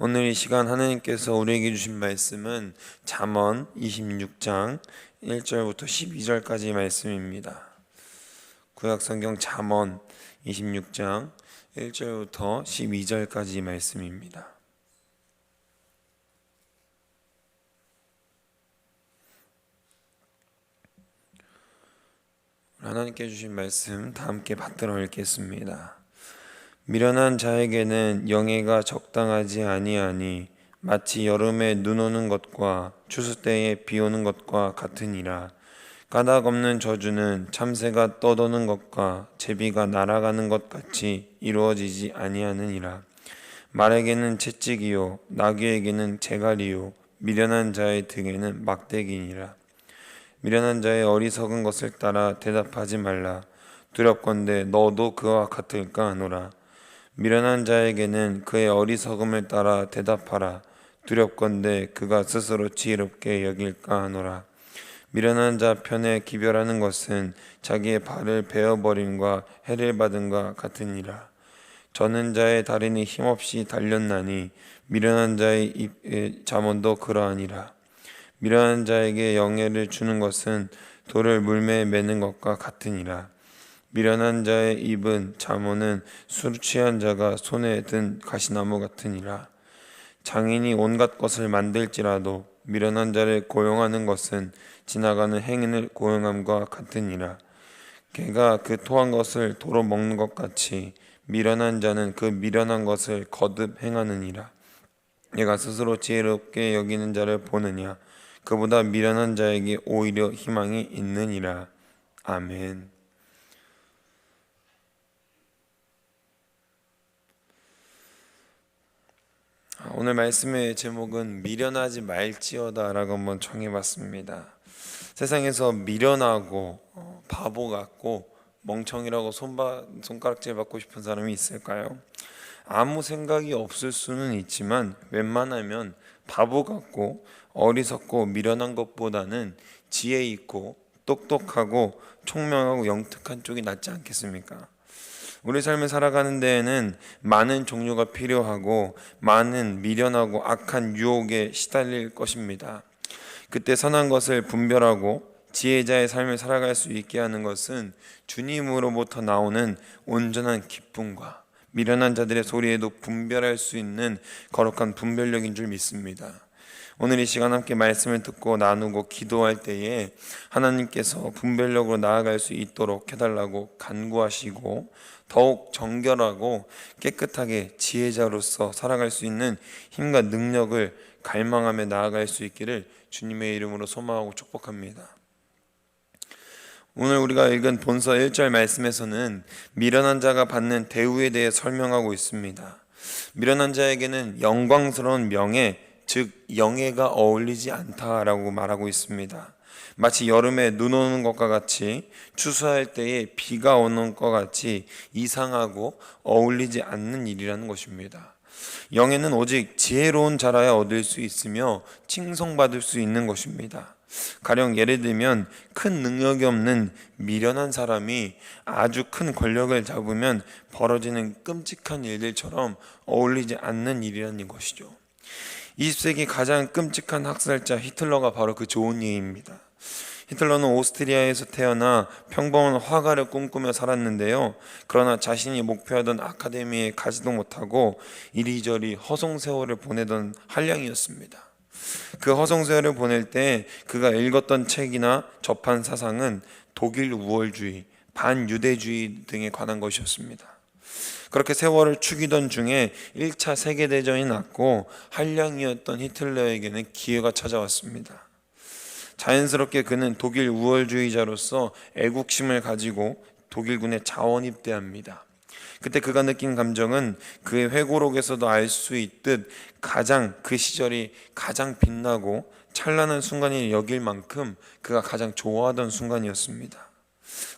오늘 이 시간 하나님께서 우리에게 주신 말씀은 잠언 26장 1절부터 12절까지 말씀입니다. 구약 성경 잠언 26장 1절부터 12절까지 말씀입니다. 하나님께 주신 말씀 다 함께 받들어 읽겠습니다. 미련한 자에게는 영예가 적당하지 아니하니 마치 여름에 눈 오는 것과 추수 때에 비 오는 것과 같으니라. 까닭 없는 저주는 참새가 떠도는 것과 제비가 날아가는 것 같이 이루어지지 아니하느니라. 말에게는 채찍이요 나귀에게는 재갈이요 미련한 자의 등에는 막대기니라. 미련한 자의 어리석은 것을 따라 대답하지 말라. 두렵건대 너도 그와 같을까 하노라 미련한 자에게는 그의 어리석음을 따라 대답하라. 두렵건대 그가 스스로 지혜롭게 여길까 하노라. 미련한 자 편에 기별하는 것은 자기의 발을 베어버림과 해를 받음과 같으니라. 저는 자의 다리는 힘없이 달렸나니 미련한 자의 입 잠언도 그러하니라. 미련한 자에게 영예를 주는 것은 돌을 물매에 매는 것과 같으니라 미련한 자의 입은 잠언은 술 취한 자가 손에 든 가시나무 같으니라. 장인이 온갖 것을 만들지라도 미련한 자를 고용하는 것은 지나가는 행인을 고용함과 같으니라. 개가 그 토한 것을 도로 먹는 것 같이 미련한 자는 그 미련한 것을 거듭 행하느니라. 내가 스스로 지혜롭게 여기는 자를 보느냐? 그보다 미련한 자에게 오히려 희망이 있느니라. 아멘 오늘 말씀의 제목은 미련하지 말지어다라고 한번 정해봤습니다. 세상에서 미련하고 어, 바보 같고 멍청이라고 손바, 손가락질 받고 싶은 사람이 있을까요? 아무 생각이 없을 수는 있지만 웬만하면 바보 같고 어리석고 미련한 것보다는 지혜 있고 똑똑하고 총명하고 영특한 쪽이 낫지 않겠습니까? 우리 삶을 살아가는 데에는 많은 종류가 필요하고 많은 미련하고 악한 유혹에 시달릴 것입니다. 그때 선한 것을 분별하고 지혜자의 삶을 살아갈 수 있게 하는 것은 주님으로부터 나오는 온전한 기쁨과 미련한 자들의 소리에도 분별할 수 있는 거룩한 분별력인 줄 믿습니다. 오늘 이 시간 함께 말씀을 듣고 나누고 기도할 때에 하나님께서 분별력으로 나아갈 수 있도록 해달라고 간구하시고 더욱 정결하고 깨끗하게 지혜자로서 살아갈 수 있는 힘과 능력을 갈망하며 나아갈 수 있기를 주님의 이름으로 소망하고 축복합니다. 오늘 우리가 읽은 본서 1절 말씀에서는 미련한 자가 받는 대우에 대해 설명하고 있습니다. 미련한 자에게는 영광스러운 명예, 즉 영예가 어울리지 않다라고 말하고 있습니다. 마치 여름에 눈 오는 것과 같이 추수할 때에 비가 오는 것 같이 이상하고 어울리지 않는 일이라는 것입니다. 영예는 오직 지혜로운 자라야 얻을 수 있으며 칭송받을 수 있는 것입니다. 가령 예를 들면 큰 능력이 없는 미련한 사람이 아주 큰 권력을 잡으면 벌어지는 끔찍한 일들처럼 어울리지 않는 일이라는 것이죠. 20세기 가장 끔찍한 학살자 히틀러가 바로 그 좋은 예입니다. 히틀러는 오스트리아에서 태어나 평범한 화가를 꿈꾸며 살았는데요. 그러나 자신이 목표하던 아카데미에 가지도 못하고 이리저리 허송 세월을 보내던 한량이었습니다. 그 허송 세월을 보낼 때 그가 읽었던 책이나 접한 사상은 독일 우월주의, 반유대주의 등에 관한 것이었습니다. 그렇게 세월을 축이던 중에 1차 세계대전이 났고 한량이었던 히틀러에게는 기회가 찾아왔습니다. 자연스럽게 그는 독일 우월주의자로서 애국심을 가지고 독일군에 자원 입대합니다. 그때 그가 느낀 감정은 그의 회고록에서도 알 수 있듯 가장 그 시절이 가장 빛나고 찬란한 순간이 여길 만큼 그가 가장 좋아하던 순간이었습니다.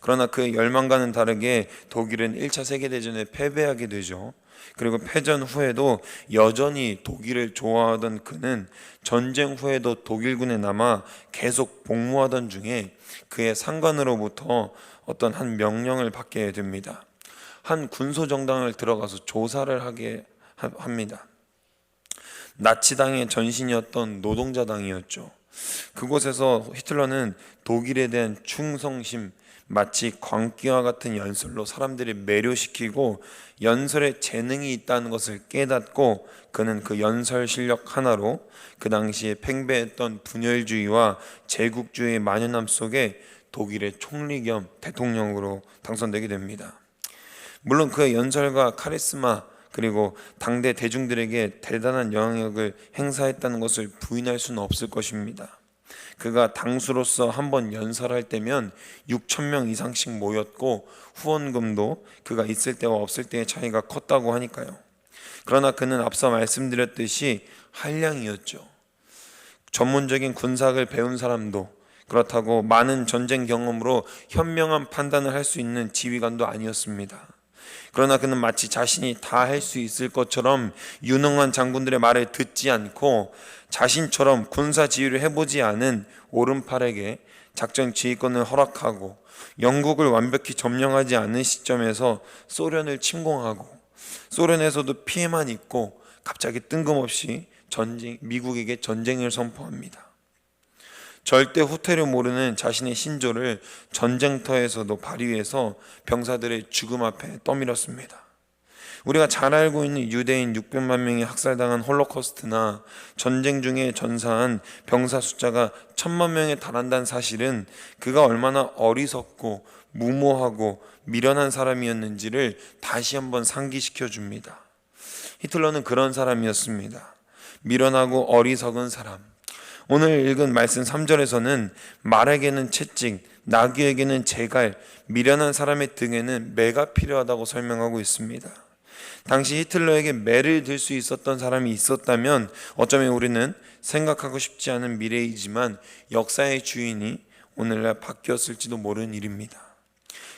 그러나 그 열망과는 다르게 독일은 1차 세계대전에 패배하게 되죠. 그리고 패전 후에도 여전히 독일을 좋아하던 그는 전쟁 후에도 독일군에 남아 계속 복무하던 중에 그의 상관으로부터 어떤 한 명령을 받게 됩니다. 한 군소 정당을 들어가서 조사를 하게 합니다. 나치당의 전신이었던 노동자당이었죠. 그곳에서 히틀러는 독일에 대한 충성심, 마치 광기와 같은 연설로 사람들이 매료시키고 연설에 재능이 있다는 것을 깨닫고 그는 그 연설 실력 하나로 그 당시에 팽배했던 분열주의와 제국주의의 만연함 속에 독일의 총리 겸 대통령으로 당선되게 됩니다. 물론 그의 연설과 카리스마 그리고 당대 대중들에게 대단한 영향력을 행사했다는 것을 부인할 수는 없을 것입니다. 그가 당수로서 한 번 연설할 때면 6천 명 이상씩 모였고 후원금도 그가 있을 때와 없을 때의 차이가 컸다고 하니까요. 그러나 그는 앞서 말씀드렸듯이 한량이었죠. 전문적인 군사학을 배운 사람도 그렇다고 많은 전쟁 경험으로 현명한 판단을 할 수 있는 지휘관도 아니었습니다. 그러나 그는 마치 자신이 다 할 수 있을 것처럼 유능한 장군들의 말을 듣지 않고 자신처럼 군사 지휘를 해보지 않은 오른팔에게 작전 지휘권을 허락하고 영국을 완벽히 점령하지 않은 시점에서 소련을 침공하고 소련에서도 피해만 입고 갑자기 뜬금없이 전쟁, 미국에게 전쟁을 선포합니다. 절대 후퇴를 모르는 자신의 신조를 전쟁터에서도 발휘해서 병사들의 죽음 앞에 떠밀었습니다. 우리가 잘 알고 있는 유대인 600만 명이 학살당한 홀로코스트나 전쟁 중에 전사한 병사 숫자가 천만 명에 달한다는 사실은 그가 얼마나 어리석고 무모하고 미련한 사람이었는지를 다시 한번 상기시켜 줍니다. 히틀러는 그런 사람이었습니다. 미련하고 어리석은 사람. 오늘 읽은 말씀 3절에서는 말에게는 채찍, 나귀에게는 제갈, 미련한 사람의 등에는 매가 필요하다고 설명하고 있습니다. 당시 히틀러에게 매를 들 수 있었던 사람이 있었다면 어쩌면 우리는 생각하고 싶지 않은 미래이지만 역사의 주인이 오늘날 바뀌었을지도 모르는 일입니다.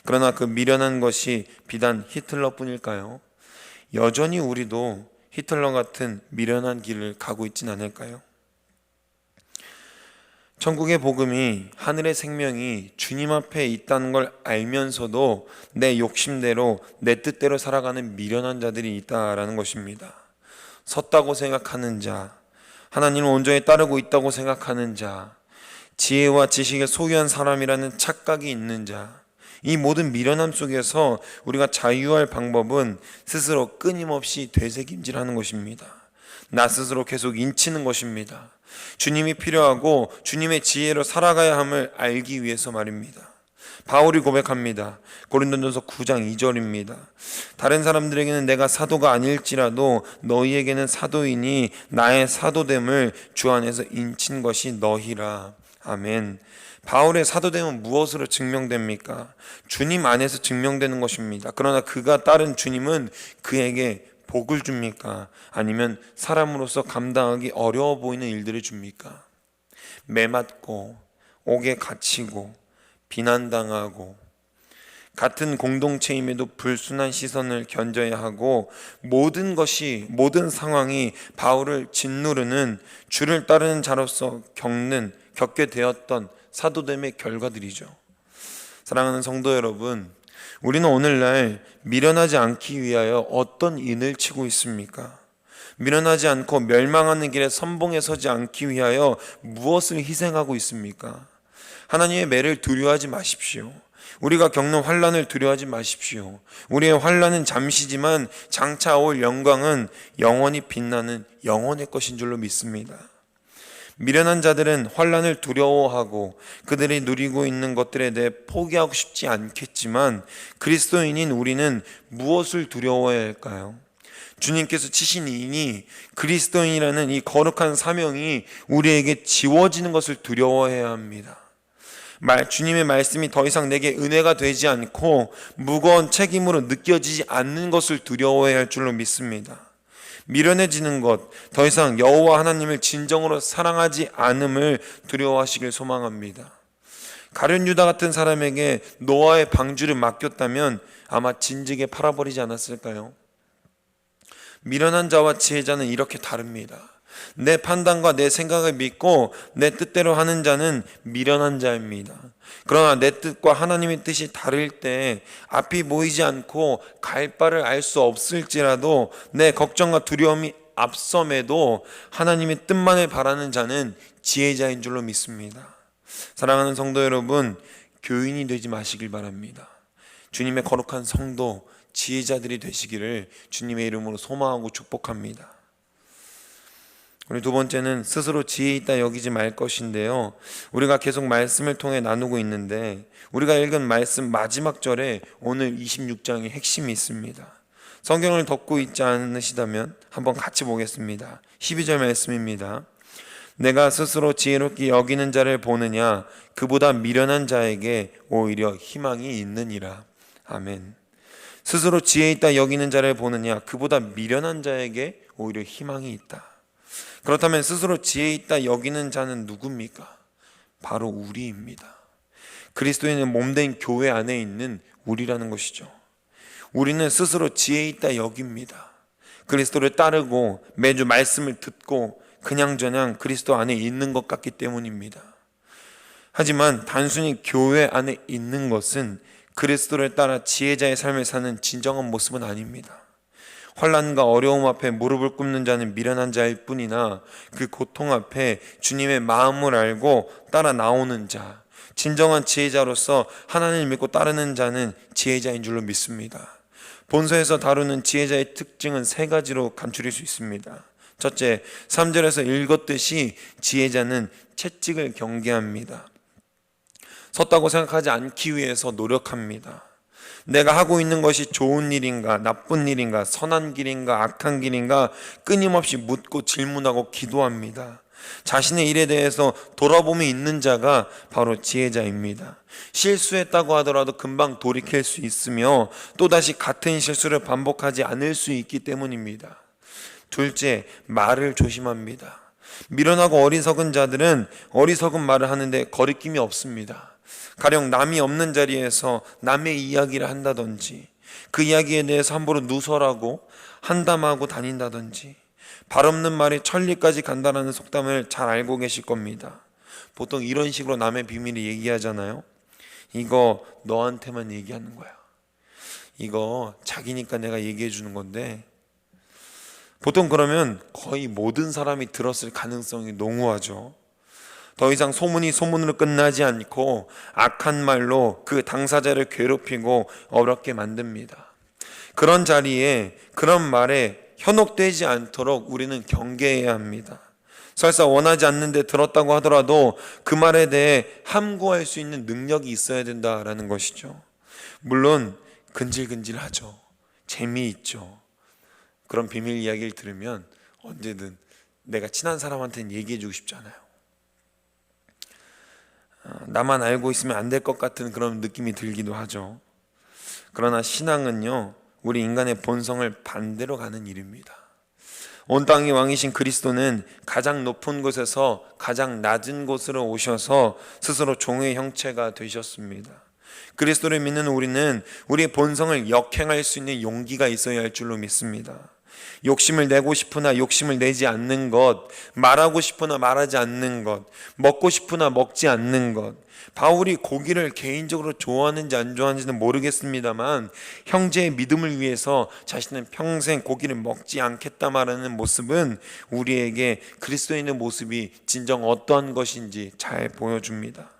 그러나 그 미련한 것이 비단 히틀러뿐일까요? 여전히 우리도 히틀러 같은 미련한 길을 가고 있진 않을까요? 천국의 복음이 하늘의 생명이 주님 앞에 있다는 걸 알면서도 내 욕심대로 내 뜻대로 살아가는 미련한 자들이 있다라는 것입니다. 섰다고 생각하는 자, 하나님을 온전히 따르고 있다고 생각하는 자, 지혜와 지식을 소유한 사람이라는 착각이 있는 자, 이 모든 미련함 속에서 우리가 자유할 방법은 스스로 끊임없이 되새김질하는 것입니다. 나 스스로 계속 인치는 것입니다. 주님이 필요하고 주님의 지혜로 살아가야 함을 알기 위해서 말입니다. 바울이 고백합니다. 고린도전서 9장 2절입니다. 다른 사람들에게는 내가 사도가 아닐지라도 너희에게는 사도이니 나의 사도됨을 주 안에서 인친 것이 너희라. 아멘. 바울의 사도됨은 무엇으로 증명됩니까? 주님 안에서 증명되는 것입니다. 그러나 그가 따른 주님은 그에게 복을 줍니까? 아니면 사람으로서 감당하기 어려워 보이는 일들을 줍니까? 매맞고 옥에 갇히고 비난당하고 같은 공동체임에도 불순한 시선을 견뎌야 하고 모든 것이 모든 상황이 바울을 짓누르는 주를 따르는 자로서 겪는 겪게 되었던 사도됨의 결과들이죠. 사랑하는 성도 여러분, 우리는 오늘날 미련하지 않기 위하여 어떤 인을 치고 있습니까? 미련하지 않고 멸망하는 길에 선봉에 서지 않기 위하여 무엇을 희생하고 있습니까? 하나님의 매를 두려워하지 마십시오. 우리가 겪는 환란을 두려워하지 마십시오. 우리의 환란은 잠시지만 장차 올 영광은 영원히 빛나는 영원의 것인 줄로 믿습니다. 미련한 자들은 환란을 두려워하고 그들이 누리고 있는 것들에 대해 포기하고 싶지 않겠지만 그리스도인인 우리는 무엇을 두려워해야 할까요? 주님께서 치신 이인이 그리스도인이라는 이 거룩한 사명이 우리에게 지워지는 것을 두려워해야 합니다. 말, 주님의 말씀이 더 이상 내게 은혜가 되지 않고 무거운 책임으로 느껴지지 않는 것을 두려워해야 할 줄로 믿습니다. 미련해지는 것, 더 이상 여호와 하나님을 진정으로 사랑하지 않음을 두려워하시길 소망합니다. 가룟 유다 같은 사람에게 노아의 방주를 맡겼다면 아마 진즉에 팔아버리지 않았을까요? 미련한 자와 지혜자는 이렇게 다릅니다. 내 판단과 내 생각을 믿고 내 뜻대로 하는 자는 미련한 자입니다. 그러나 내 뜻과 하나님의 뜻이 다를 때 앞이 보이지 않고 갈 바를 알 수 없을지라도 내 걱정과 두려움이 앞섬에도 하나님의 뜻만을 바라는 자는 지혜자인 줄로 믿습니다. 사랑하는 성도 여러분, 교인이 되지 마시길 바랍니다. 주님의 거룩한 성도, 지혜자들이 되시기를 주님의 이름으로 소망하고 축복합니다. 우리 두 번째는 스스로 지혜 있다 여기지 말 것인데요. 우리가 계속 말씀을 통해 나누고 있는데 우리가 읽은 말씀 마지막 절에 오늘 26장의 핵심이 있습니다. 성경을 덮고 있지 않으시다면 한번 같이 보겠습니다. 12절 말씀입니다. 내가 스스로 지혜롭게 여기는 자를 보느냐 그보다 미련한 자에게 오히려 희망이 있느니라. 아멘. 스스로 지혜 있다 여기는 자를 보느냐 그보다 미련한 자에게 오히려 희망이 있다. 그렇다면 스스로 지혜 있다 여기는 자는 누굽니까? 바로 우리입니다. 그리스도인의 몸된 교회 안에 있는 우리라는 것이죠. 우리는 스스로 지혜 있다 여깁니다. 그리스도를 따르고 매주 말씀을 듣고 그냥저냥 그리스도 안에 있는 것 같기 때문입니다. 하지만 단순히 교회 안에 있는 것은 그리스도를 따라 지혜자의 삶을 사는 진정한 모습은 아닙니다. 환란과 어려움 앞에 무릎을 꿇는 자는 미련한 자일 뿐이나 그 고통 앞에 주님의 마음을 알고 따라 나오는 자, 진정한 지혜자로서 하나님을 믿고 따르는 자는 지혜자인 줄로 믿습니다. 본서에서 다루는 지혜자의 특징은 세 가지로 간추릴 수 있습니다. 첫째, 3절에서 읽었듯이 지혜자는 채찍을 경계합니다. 섰다고 생각하지 않기 위해서 노력합니다. 내가 하고 있는 것이 좋은 일인가, 나쁜 일인가, 선한 길인가, 악한 길인가 끊임없이 묻고 질문하고 기도합니다. 자신의 일에 대해서 돌아봄이 있는 자가 바로 지혜자입니다. 실수했다고 하더라도 금방 돌이킬 수 있으며 또다시 같은 실수를 반복하지 않을 수 있기 때문입니다. 둘째, 말을 조심합니다. 미련하고 어리석은 자들은 어리석은 말을 하는데 거리낌이 없습니다. 가령 남이 없는 자리에서 남의 이야기를 한다든지 그 이야기에 대해서 함부로 누설하고 한담하고 다닌다든지 발 없는 말에 천리까지 간다라는 속담을 잘 알고 계실 겁니다. 보통 이런 식으로 남의 비밀을 얘기하잖아요. 이거 너한테만 얘기하는 거야. 이거 자기니까 내가 얘기해 주는 건데 보통 그러면 거의 모든 사람이 들었을 가능성이 농후하죠. 더 이상 소문이 소문으로 끝나지 않고 악한 말로 그 당사자를 괴롭히고 어렵게 만듭니다. 그런 자리에 그런 말에 현혹되지 않도록 우리는 경계해야 합니다. 설사 원하지 않는데 들었다고 하더라도 그 말에 대해 함구할 수 있는 능력이 있어야 된다라는 것이죠. 물론 근질근질하죠. 재미있죠. 그런 비밀 이야기를 들으면 언제든 내가 친한 사람한테는 얘기해주고 싶잖아요. 어, 나만 알고 있으면 안 될 것 같은 그런 느낌이 들기도 하죠. 그러나 신앙은요, 우리 인간의 본성을 반대로 가는 일입니다. 온 땅의 왕이신 그리스도는 가장 높은 곳에서 가장 낮은 곳으로 오셔서 스스로 종의 형체가 되셨습니다. 그리스도를 믿는 우리는 우리의 본성을 역행할 수 있는 용기가 있어야 할 줄로 믿습니다. 욕심을 내고 싶으나 욕심을 내지 않는 것, 말하고 싶으나 말하지 않는 것, 먹고 싶으나 먹지 않는 것. 바울이 고기를 개인적으로 좋아하는지 안 좋아하는지는 모르겠습니다만 형제의 믿음을 위해서 자신은 평생 고기를 먹지 않겠다 말하는 모습은 우리에게 그리스도인의 모습이 진정 어떠한 것인지 잘 보여줍니다.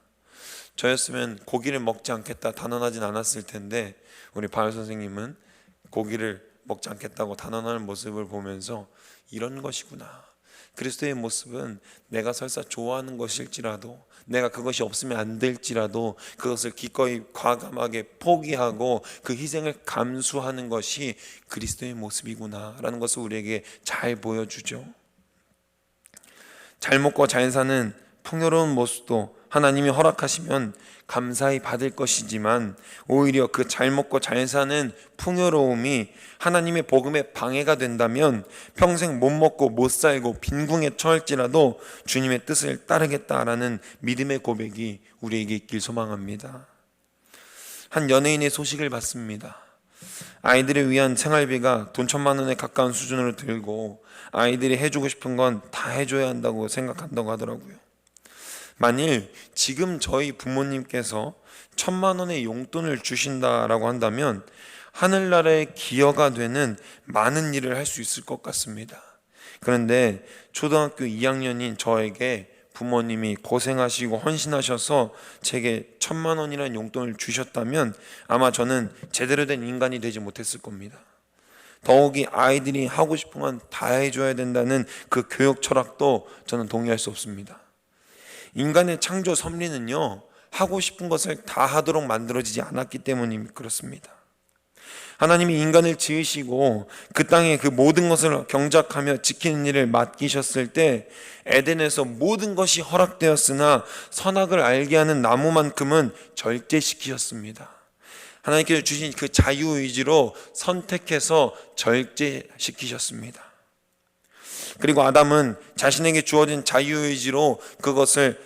저였으면 고기를 먹지 않겠다 단언하진 않았을 텐데 우리 바울 선생님은 고기를 먹지 않겠다고 단언하는 모습을 보면서 이런 것이구나. 그리스도의 모습은 내가 설사 좋아하는 것일지라도 내가 그것이 없으면 안 될지라도 그것을 기꺼이 과감하게 포기하고 그 희생을 감수하는 것이 그리스도의 모습이구나라는 것을 우리에게 잘 보여주죠. 잘 먹고 잘 사는 풍요로운 모습도 하나님이 허락하시면 감사히 받을 것이지만 오히려 그 잘 먹고 잘 사는 풍요로움이 하나님의 복음에 방해가 된다면 평생 못 먹고 못 살고 빈궁에 처할지라도 주님의 뜻을 따르겠다라는 믿음의 고백이 우리에게 있길 소망합니다. 한 연예인의 소식을 봤습니다. 아이들을 위한 생활비가 돈 천만 원에 가까운 수준으로 들고 아이들이 해주고 싶은 건 다 해줘야 한다고 생각한다고 하더라고요. 만일 지금 저희 부모님께서 천만 원의 용돈을 주신다라고 한다면 하늘나라의 기여가 되는 많은 일을 할 수 있을 것 같습니다. 그런데 초등학교 2학년인 저에게 부모님이 고생하시고 헌신하셔서 제게 천만 원이라는 용돈을 주셨다면 아마 저는 제대로 된 인간이 되지 못했을 겁니다. 더욱이 아이들이 하고 싶은 건 다 해줘야 된다는 그 교육 철학도 저는 동의할 수 없습니다. 인간의 창조 섭리는요, 하고 싶은 것을 다 하도록 만들어지지 않았기 때문이 그렇습니다. 하나님이 인간을 지으시고 그 땅에 그 모든 것을 경작하며 지키는 일을 맡기셨을 때 에덴에서 모든 것이 허락되었으나 선악을 알게 하는 나무만큼은 절제시키셨습니다. 하나님께서 주신 그 자유의지로 선택해서 절제시키셨습니다. 그리고 아담은 자신에게 주어진 자유의지로 그것을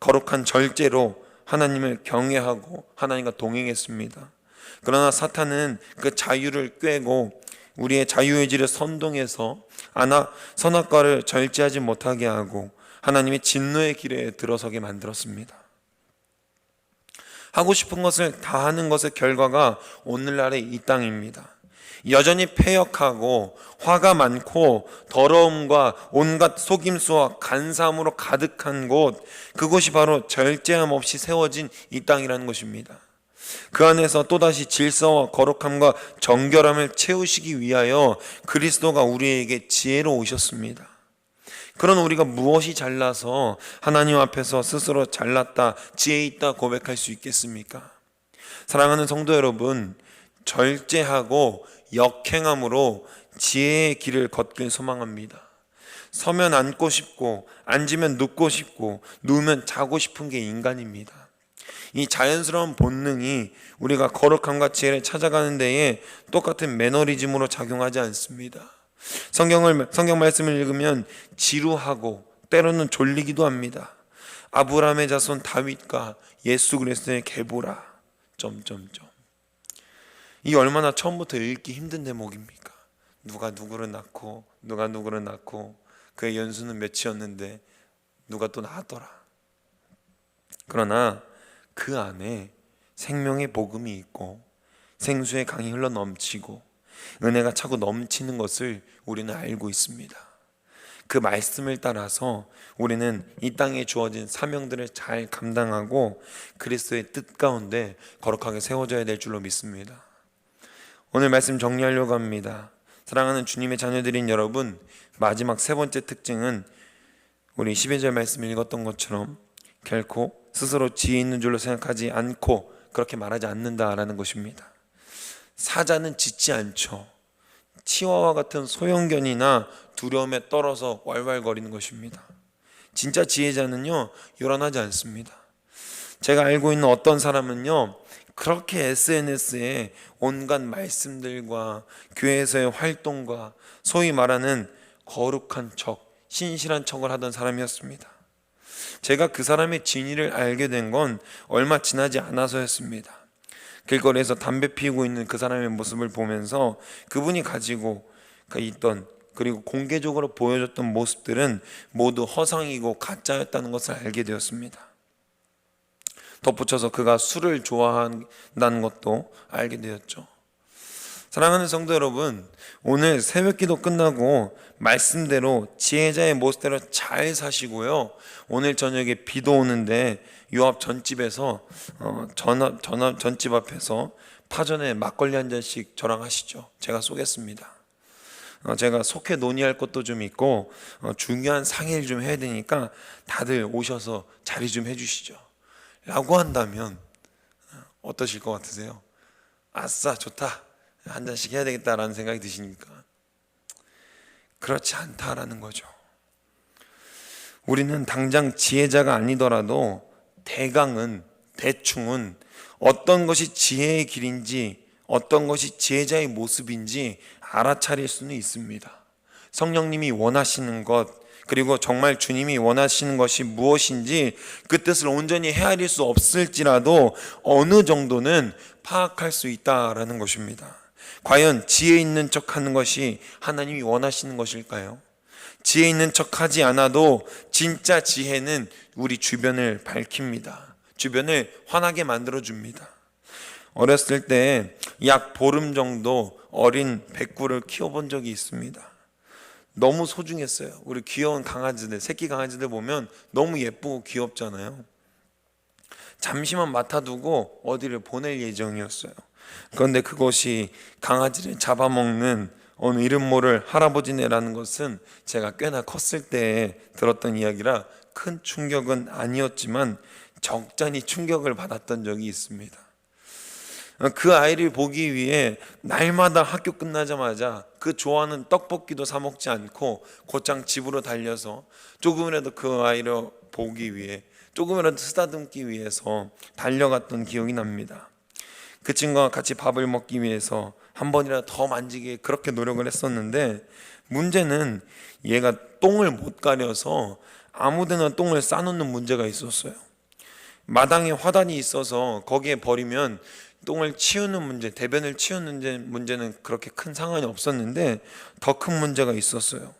거룩한 절제로 하나님을 경외하고 하나님과 동행했습니다. 그러나 사탄은 그 자유를 꿰고 우리의 자유의지를 선동해서 아나 선악과를 절제하지 못하게 하고 하나님의 진노의 길에 들어서게 만들었습니다. 하고 싶은 것을 다 하는 것의 결과가 오늘날의 이 땅입니다. 여전히 폐역하고 화가 많고 더러움과 온갖 속임수와 간사함으로 가득한 곳, 그곳이 바로 절제함 없이 세워진 이 땅이라는 것입니다. 그 안에서 또다시 질서와 거룩함과 정결함을 채우시기 위하여 그리스도가 우리에게 지혜로 오셨습니다. 그런 우리가 무엇이 잘나서 하나님 앞에서 스스로 잘났다, 지혜 있다 고백할 수 있겠습니까? 사랑하는 성도 여러분, 절제하고 역행함으로 지혜의 길을 걷길 소망합니다. 서면 앉고 싶고, 앉으면 눕고 싶고, 누우면 자고 싶은 게 인간입니다. 이 자연스러운 본능이 우리가 거룩함과 지혜를 찾아가는 데에 똑같은 매너리즘으로 작용하지 않습니다. 성경을 성경 말씀을 읽으면 지루하고 때로는 졸리기도 합니다. 아브라함의 자손 다윗과 예수 그리스도의 계보라 점점점 이 얼마나 처음부터 읽기 힘든 대목입니까? 누가 누구를 낳고 누가 누구를 낳고 그의 연수는 몇이었는데 누가 또 낳았더라. 그러나 그 안에 생명의 복음이 있고 생수의 강이 흘러 넘치고 은혜가 차고 넘치는 것을 우리는 알고 있습니다. 그 말씀을 따라서 우리는 이 땅에 주어진 사명들을 잘 감당하고 그리스도의 뜻 가운데 거룩하게 세워져야 될 줄로 믿습니다. 오늘 말씀 정리하려고 합니다. 사랑하는 주님의 자녀들인 여러분, 마지막 세 번째 특징은 우리 12절 말씀 읽었던 것처럼 결코 스스로 지혜 있는 줄로 생각하지 않고 그렇게 말하지 않는다라는 것입니다. 사자는 짖지 않죠. 치와와 같은 소형견이나 두려움에 떨어서 왈왈거리는 것입니다. 진짜 지혜자는요, 요란하지 않습니다. 제가 알고 있는 어떤 사람은요, 그렇게 SNS에 온갖 말씀들과 교회에서의 활동과 소위 말하는 거룩한 척, 신실한 척을 하던 사람이었습니다. 제가 그 사람의 진위를 알게 된 건 얼마 지나지 않아서였습니다. 길거리에서 담배 피우고 있는 그 사람의 모습을 보면서 그분이 가지고 있던 그리고 공개적으로 보여줬던 모습들은 모두 허상이고 가짜였다는 것을 알게 되었습니다. 덧붙여서 그가 술을 좋아한다는 것도 알게 되었죠. 사랑하는 성도 여러분, 오늘 새벽 기도 끝나고 말씀대로 지혜자의 모습대로 잘 사시고요. 오늘 저녁에 비도 오는데 요앞 전집에서 어, 전, 전, 전집 앞에서 파전에 막걸리 한 잔씩 저랑 하시죠. 제가 쏘겠습니다. 어, 제가 속해 논의할 것도 좀 있고 어, 중요한 상의를 좀 해야 되니까 다들 오셔서 자리 좀 해주시죠. 라고 한다면 어, 어떠실 것 같으세요? 아싸 좋다. 한 잔씩 해야 되겠다라는 생각이 드십니까? 그렇지 않다라는 거죠. 우리는 당장 지혜자가 아니더라도 대강은 대충은 어떤 것이 지혜의 길인지 어떤 것이 지혜자의 모습인지 알아차릴 수는 있습니다. 성령님이 원하시는 것 그리고 정말 주님이 원하시는 것이 무엇인지 그 뜻을 온전히 헤아릴 수 없을지라도 어느 정도는 파악할 수 있다라는 것입니다. 과연 지혜 있는 척 하는 것이 하나님이 원하시는 것일까요? 지혜 있는 척 하지 않아도 진짜 지혜는 우리 주변을 밝힙니다. 주변을 환하게 만들어줍니다. 어렸을 때 약 보름 정도 어린 백구를 키워본 적이 있습니다. 너무 소중했어요. 우리 귀여운 강아지들, 새끼 강아지들 보면 너무 예쁘고 귀엽잖아요. 잠시만 맡아두고 어디를 보낼 예정이었어요. 그런데 그것이 강아지를 잡아먹는 어느 이름 모를 할아버지네라는 것은 제가 꽤나 컸을 때 들었던 이야기라 큰 충격은 아니었지만 적잖이 충격을 받았던 적이 있습니다. 그 아이를 보기 위해 날마다 학교 끝나자마자 그 좋아하는 떡볶이도 사 먹지 않고 곧장 집으로 달려서 조금이라도 그 아이를 보기 위해 조금이라도 쓰다듬기 위해서 달려갔던 기억이 납니다. 그 친구와 같이 밥을 먹기 위해서 한 번이라도 더 만지게 그렇게 노력을 했었는데 문제는 얘가 똥을 못 가려서 아무데나 똥을 싸놓는 문제가 있었어요. 마당에 화단이 있어서 거기에 버리면 똥을 치우는 문제, 대변을 치우는 문제- 문제는 그렇게 큰 상관이 없었는데 더 큰 문제가 있었어요.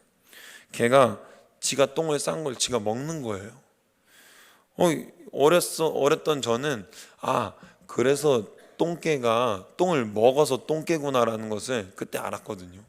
걔가 지가 똥을 싼 걸 지가 먹는 거예요. 어, 어렸어, 어렸던 저는 아 그래서 똥개가 똥을 먹어서 똥개구나라는 것을 그때 알았거든요.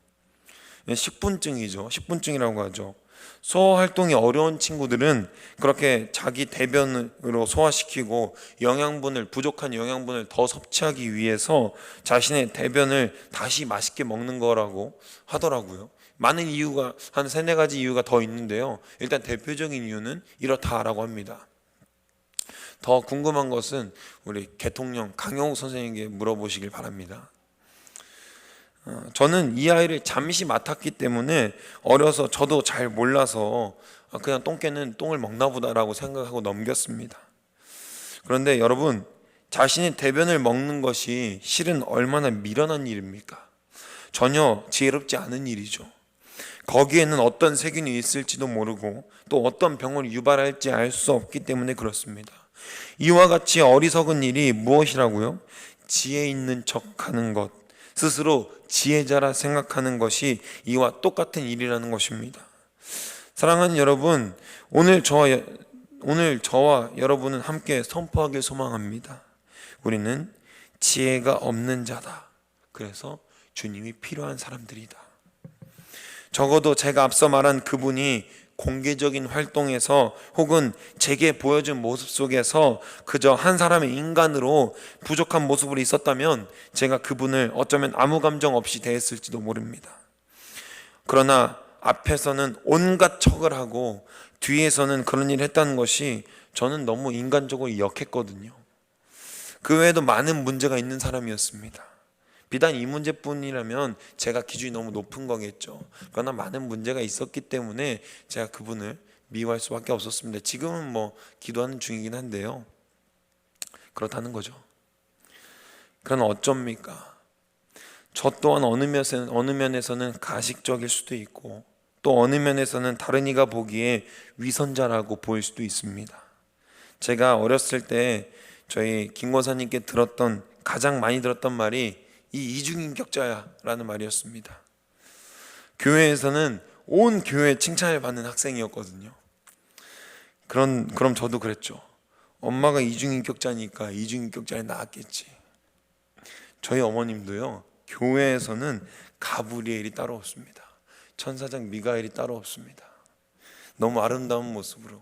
식분증이죠. 식분증이라고 하죠. 소화 활동이 어려운 친구들은 그렇게 자기 대변으로 소화시키고 영양분을 부족한 영양분을 더 섭취하기 위해서 자신의 대변을 다시 맛있게 먹는 거라고 하더라고요. 많은 이유가 한 세네 가지 이유가 더 있는데요. 일단 대표적인 이유는 이렇다라고 합니다. 더 궁금한 것은 우리 개통령 강영욱 선생님에게 물어보시길 바랍니다. 어, 저는 이 아이를 잠시 맡았기 때문에 어려서 저도 잘 몰라서 아, 그냥 똥개는 똥을 먹나 보다라고 생각하고 넘겼습니다. 그런데 여러분 자신의 대변을 먹는 것이 실은 얼마나 미련한 일입니까? 전혀 지혜롭지 않은 일이죠. 거기에는 어떤 세균이 있을지도 모르고 또 어떤 병을 유발할지 알 수 없기 때문에 그렇습니다. 이와 같이 어리석은 일이 무엇이라고요? 지혜 있는 척 하는 것, 스스로 지혜자라 생각하는 것이 이와 똑같은 일이라는 것입니다. 사랑하는 여러분, 오늘 여- 오늘 저와 여러분은 함께 선포하길 소망합니다. 우리는 지혜가 없는 자다. 그래서 주님이 필요한 사람들이다. 적어도 제가 앞서 말한 그분이 공개적인 활동에서 혹은 제게 보여준 모습 속에서 그저 한 사람의 인간으로 부족한 모습으로 있었다면 제가 그분을 어쩌면 아무 감정 없이 대했을지도 모릅니다. 그러나 앞에서는 온갖 척을 하고 뒤에서는 그런 일을 했다는 것이 저는 너무 인간적으로 역했거든요. 그 외에도 많은 문제가 있는 사람이었습니다. 비단 이 문제뿐이라면 제가 기준이 너무 높은 거겠죠. 그러나 많은 문제가 있었기 때문에 제가 그분을 미워할 수밖에 없었습니다. 지금은 뭐 기도하는 중이긴 한데요. 그렇다는 거죠. 그러나 어쩝니까? 저 또한 어느 면에서는, 어느 면에서는 가식적일 수도 있고 또 어느 면에서는 다른 이가 보기에 위선자라고 보일 수도 있습니다. 제가 어렸을 때 저희 김 권사님께 들었던 가장 많이 들었던 말이 이 이중인격자야라는 말이었습니다. 교회에서는 온 교회 칭찬을 받는 학생이었거든요. 그런 그럼 저도 그랬죠. 엄마가 이중인격자니까 이중인격자에 낳았겠지. 저희 어머님도요. 교회에서는 가브리엘이 따로 없습니다. 천사장 미가엘이 따로 없습니다. 너무 아름다운 모습으로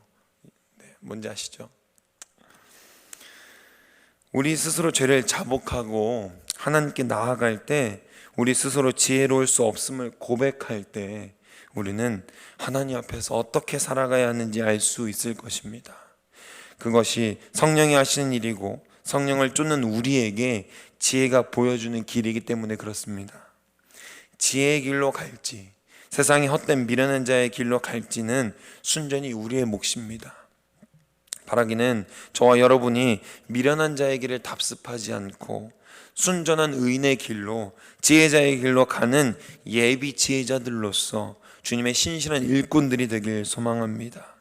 네, 뭔지 아시죠? 우리 스스로 죄를 자복하고 하나님께 나아갈 때 우리 스스로 지혜로울 수 없음을 고백할 때 우리는 하나님 앞에서 어떻게 살아가야 하는지 알 수 있을 것입니다. 그것이 성령이 하시는 일이고 성령을 쫓는 우리에게 지혜가 보여주는 길이기 때문에 그렇습니다. 지혜의 길로 갈지 세상의 헛된 미련한 자의 길로 갈지는 순전히 우리의 몫입니다. 바라기는 저와 여러분이 미련한 자의 길을 답습하지 않고 순전한 의인의 길로 지혜자의 길로 가는 예비 지혜자들로서 주님의 신실한 일꾼들이 되길 소망합니다.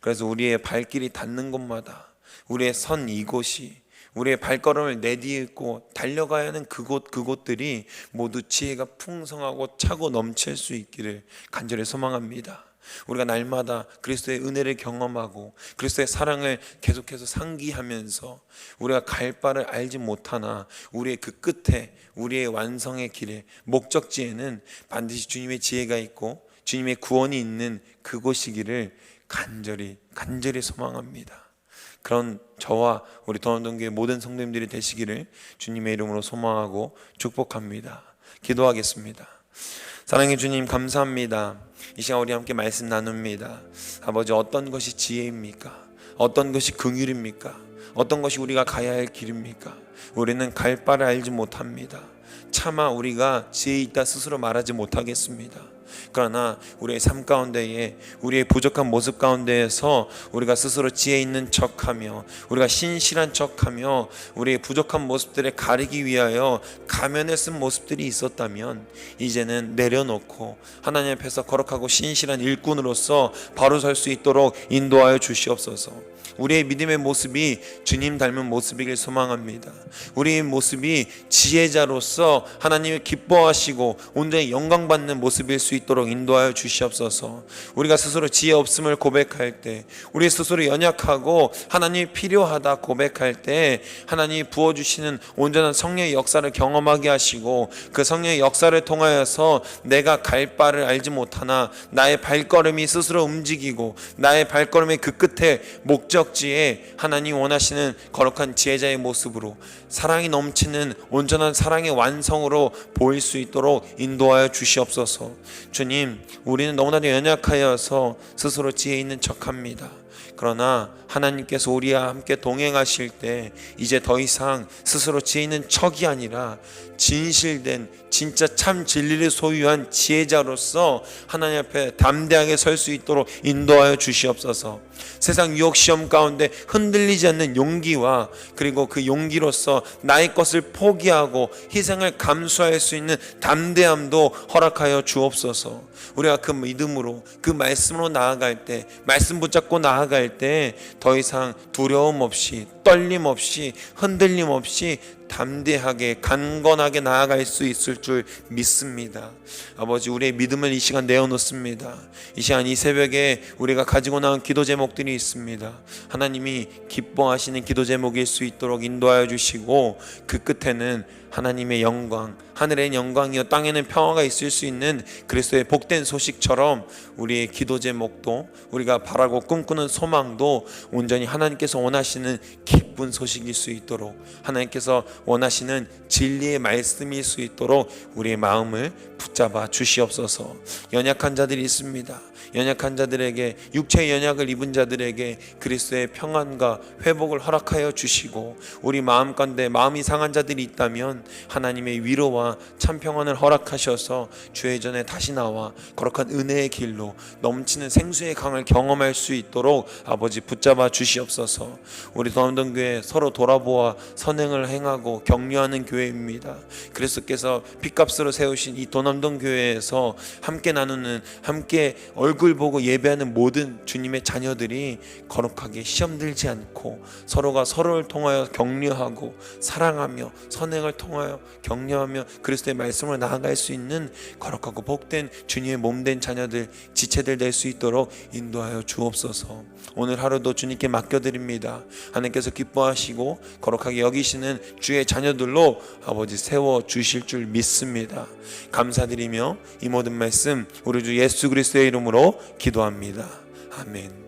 그래서 우리의 발길이 닿는 곳마다 우리의 선 이곳이 우리의 발걸음을 내딛고 달려가야 하는 그곳 그곳들이 모두 지혜가 풍성하고 차고 넘칠 수 있기를 간절히 소망합니다. 우리가 날마다 그리스도의 은혜를 경험하고 그리스도의 사랑을 계속해서 상기하면서 우리가 갈 바를 알지 못하나 우리의 그 끝에 우리의 완성의 길에 목적지에는 반드시 주님의 지혜가 있고 주님의 구원이 있는 그곳이기를 간절히 간절히 소망합니다. 그런 저와 우리 도남동교회 모든 성도님들이 되시기를 주님의 이름으로 소망하고 축복합니다. 기도하겠습니다. 사랑의 주님 감사합니다. 이 시간 우리 함께 말씀 나눕니다. 아버지 어떤 것이 지혜입니까? 어떤 것이 긍휼입니까? 어떤 것이 우리가 가야 할 길입니까? 우리는 갈 바를 알지 못합니다. 차마 우리가 지혜 있다 스스로 말하지 못하겠습니다. 그러나 우리의 삶 가운데에 우리의 부족한 모습 가운데에서 우리가 스스로 지혜 있는 척하며 우리가 신실한 척하며 우리의 부족한 모습들을 가리기 위하여 가면을 쓴 모습들이 있었다면 이제는 내려놓고 하나님 앞에서 거룩하고 신실한 일꾼으로서 바로 설 수 있도록 인도하여 주시옵소서. 우리의 믿음의 모습이 주님 닮은 모습이길 소망합니다. 우리의 모습이 지혜자로서 하나님을 기뻐하시고 온전히 영광 받는 모습일 수 있도록 인도하여 주시옵소서. 우리가 스스로 지혜 없음을 고백할 때, 우리 스스로 연약하고 하나님이 필요하다 고백할 때 하나님이 부어 주시는 온전한 성령의 역사를 경험하게 하시고 그 성령의 역사를 통하여서 내가 갈 바를 알지 못하나 나의 발걸음이 스스로 움직이고 나의 발걸음의 그 끝에 목적 지에 하나님 원하시는 거룩한 지혜자의 모습으로 사랑이 넘치는 온전한 사랑의 완성으로 보일 수 있도록 인도하여 주시옵소서. 주님, 우리는 너무나도 연약하여서 스스로 지혜 있는 척합니다. 그러나 하나님께서 우리와 함께 동행하실 때 이제 더 이상 스스로 지혜 있는 척이 아니라 진실된 진짜 참 진리를 소유한 지혜자로서 하나님 앞에 담대하게 설 수 있도록 인도하여 주시옵소서. 세상 유혹 시험 가운데 흔들리지 않는 용기와 그리고 그 용기로서 나의 것을 포기하고 희생을 감수할 수 있는 담대함도 허락하여 주옵소서. 우리가 그 믿음으로 그 말씀으로 나아갈 때 말씀 붙잡고 나아갈 때 더 이상 두려움 없이 떨림 없이 흔들림 없이 담대하게 간건하게 나아갈 수 있을 줄 믿습니다. 아버지 우리의 믿음을 이 시간 내어놓습니다. 이 시간 이 새벽에 우리가 가지고 나온 기도 제목들이 있습니다. 하나님이 기뻐하시는 기도 제목일 수 있도록 인도하여 주시고 그 끝에는 하나님의 영광, 하늘의 영광이요 땅에는 평화가 있을 수 있는 그리스도의 복된 소식처럼 우리의 기도 제목도 우리가 바라고 꿈꾸는 소망도 온전히 하나님께서 원하시는 기쁜 소식일 수 있도록 하나님께서 원하시는 진리의 말씀일 수 있도록 우리의 마음을 붙잡아 주시옵소서. 연약한 자들이 있습니다. 연약한 자들에게 육체의 연약을 입은 자들에게 그리스도의 평안과 회복을 허락하여 주시고 우리 마음 가운데 마음이 상한 자들이 있다면 하나님의 위로와 참 평안을 허락하셔서 주의 전에 다시 나와 거룩한 은혜의 길로 넘치는 생수의 강을 경험할 수 있도록 아버지 붙잡아 주시옵소서. 우리 도남동 교회 서로 돌아보아 선행을 행하고 격려하는 교회입니다. 그리스도께서 핏값으로 세우신 이 도남동 교회에서 함께 나누는 함께 얼굴 보고 예배하는 모든 주님의 자녀들이 거룩하게 시험 들지 않고 서로가 서로를 통하여 격려하고 사랑하며 선행을 통하여 격려하며 그리스도의 말씀을 나아갈 수 있는 거룩하고 복된 주님의 몸된 자녀들 지체들 될 수 있도록 인도하여 주옵소서. 오늘 하루도 주님께 맡겨드립니다. 하나님께서 기뻐하시고 거룩하게 여기시는 주의 자녀들로 아버지 세워 주실 줄 믿습니다. 감사드리며 이 모든 말씀 우리 주 예수 그리스도의 이름으로 기도합니다. 아멘.